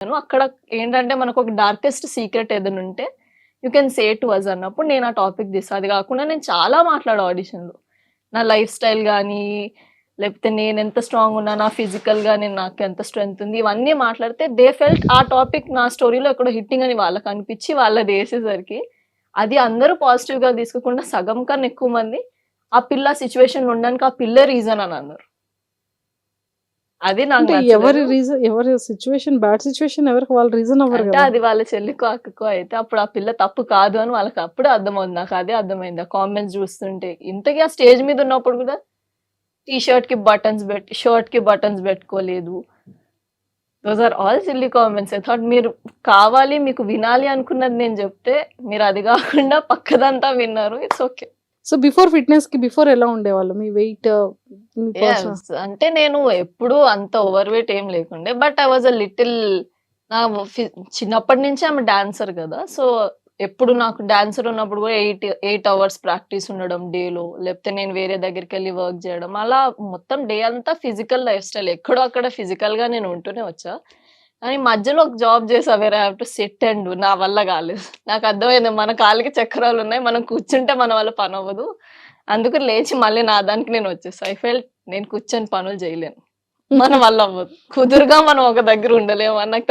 అక్కడ ఏంటంటే మనకు ఒక డార్కెస్ట్ సీక్రెట్ ఏదైనా ఉంటే you can say to us అన్నప్పుడు నేను ఆ టాపిక్ తీసా అది కాకుండా నేను చాలా మాట్లాడా ఆడిషన్లో నా లైఫ్ స్టైల్ కానీ లేకపోతే నేను ఎంత స్ట్రాంగ్ ఉన్నా నా ఫిజికల్గా నేను నాకు ఎంత స్ట్రెంగ్త్ ఉంది ఇవన్నీ మాట్లాడితే దే ఫెల్ట్ ఆ టాపిక్ నా స్టోరీలో ఎక్కడో హిట్టింగ్ అని వాళ్ళకి అనిపించి వాళ్ళది వేసేసరికి అది అందరూ పాజిటివ్గా తీసుకోకుండా సగం కన్నా ఎక్కువ మంది ఆ పిల్ల సిచ్యువేషన్ ఉండడానికి ఆ పిల్ల రీజన్ అని అన్నారు. అది నాకు. ఎవరి రీజన్ ఎవరి సిచ్యువేషన్ బ్యాడ్ సిచ్యువేషన్ ఎవరికి వాళ్ళ రీజన్ అవ్వరు అంటే అది వాళ్ళ చెల్లికో అక్కకో అయితే అప్పుడు ఆ పిల్ల తప్పు కాదు అని వాళ్ళకి అప్పుడే అర్థమవుతుంది. నాకు అదే అర్థమైంది. ఆ కామెంట్స్ చూస్తుంటే ఇంతకీ ఆ స్టేజ్ మీద ఉన్నప్పుడు కూడా టీ షర్ట్కి బటన్స్ పెట్టి షర్ట్కి బటన్స్ పెట్టుకోలేదు. Those are all silly comments I thought మీరు కావాలి మీకు వినాలి అనుకున్నది నేను చెప్తే మీరు అది కాకుండా పక్కదంతా విన్నారు. ఇట్స్ ఓకే సో బిఫోర్ ఫిట్నెస్కి బిఫోర్ ఎలా ఉండేవాళ్ళు? మీ వెయిట్ person? అంటే నేను ఎప్పుడు అంత ఓవర్ వెయిట్ ఏం లేకుండే but I was a little నా చిన్నప్పటి నుంచి ఆమె డాన్సర్ కదా. సో ఎప్పుడు నాకు డాన్సర్ ఉన్నప్పుడు కూడా ఎయిట్ ఎయిట్ అవర్స్ ప్రాక్టీస్ ఉండడం డేలో లేకపోతే నేను వేరే దగ్గరికి వెళ్ళి వర్క్ చేయడం. అలా మొత్తం డే అంతా ఫిజికల్ లైఫ్ స్టైల్ ఎక్కడో అక్కడ physical గా నేను ఉంటూనే వచ్చా. కానీ మధ్యలో ఒక జాబ్ చేసా వేరే హ్యావ్ టు సెట్ అండ్ నా వల్ల కాలేదు. నాకు అర్థమైంది మన కాళ్ళకి చక్రాలు ఉన్నాయి మనం కూర్చుంటే మన వల్ల పని అవ్వదు. అందుకు లేచి మళ్ళీ నా దానికి నేను వచ్చేసా. ఐ ఫెల్ నేను కూర్చొని పనులు చేయలేను. మన వల్ల అవ్వదు. కుదురుగా మనం ఒక దగ్గర ఉండలేము అని నాకు